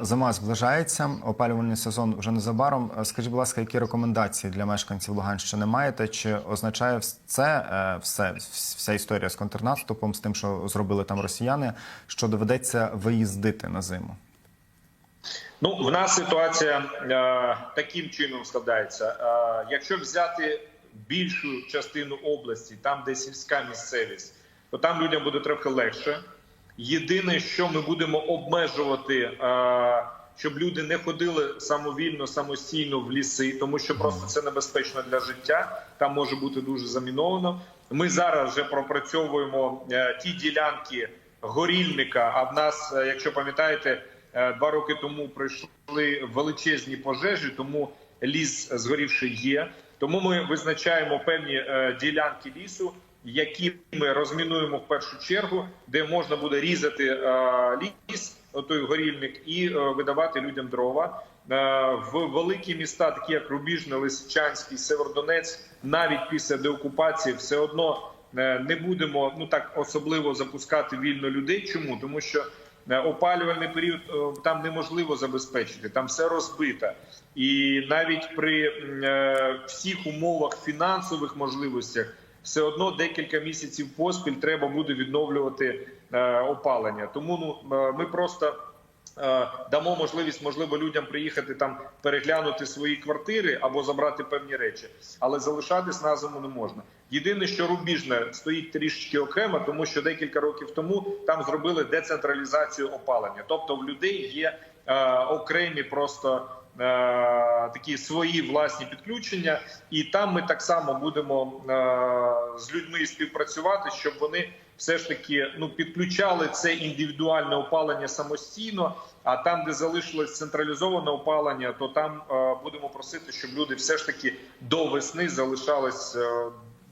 Зима зближається, опалювальний сезон вже незабаром. Е, Скажіть, будь ласка, які рекомендації для мешканців Луганщини маєте? Чи означає це е, все, вся історія з контрнаступом, з тим, що зробили там росіяни, що доведеться виїздити на зиму? Ну, в нас ситуація е, таким чином складається. Е, якщо взяти більшу частину області, там де сільська місцевість, то там людям буде трохи легше. Єдине, що ми будемо обмежувати, е, щоб люди не ходили самовільно, самостійно в ліси, тому що просто це небезпечно для життя. Там може бути дуже заміновано. Ми зараз вже пропрацьовуємо е, ті ділянки горільника. А в нас, е, якщо пам'ятаєте, два роки тому пройшли величезні пожежі, тому ліс згорівший є. Тому ми визначаємо певні ділянки лісу, які ми розмінуємо в першу чергу, де можна буде різати е, ліс, той горільник, і е, видавати людям дрова. Е, В великі міста, такі як Рубіжне, Лисичанський, Северодонець, навіть після деокупації, все одно не будемо ну так особливо запускати вільно людей. Чому тому, що опалювальний період там неможливо забезпечити, там все розбито, і навіть при всіх умовах фінансових можливостях. Все одно декілька місяців поспіль треба буде відновлювати е, опалення. Тому ну е, ми просто е, дамо можливість, можливо, людям приїхати там переглянути свої квартири або забрати певні речі, але залишатись на зиму не можна. Єдине, що рубіжне стоїть трішечки окремо, тому що декілька років тому там зробили децентралізацію опалення. Тобто в людей є окремі просто. е, Такі свої власні підключення, і там ми так само будемо е, з людьми співпрацювати, щоб вони все ж таки ну підключали це індивідуальне опалення самостійно. А там, де залишилось централізоване опалення, то там е, будемо просити, щоб люди все ж таки до весни залишались е,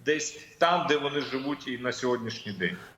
десь там, де вони живуть і на сьогоднішній день.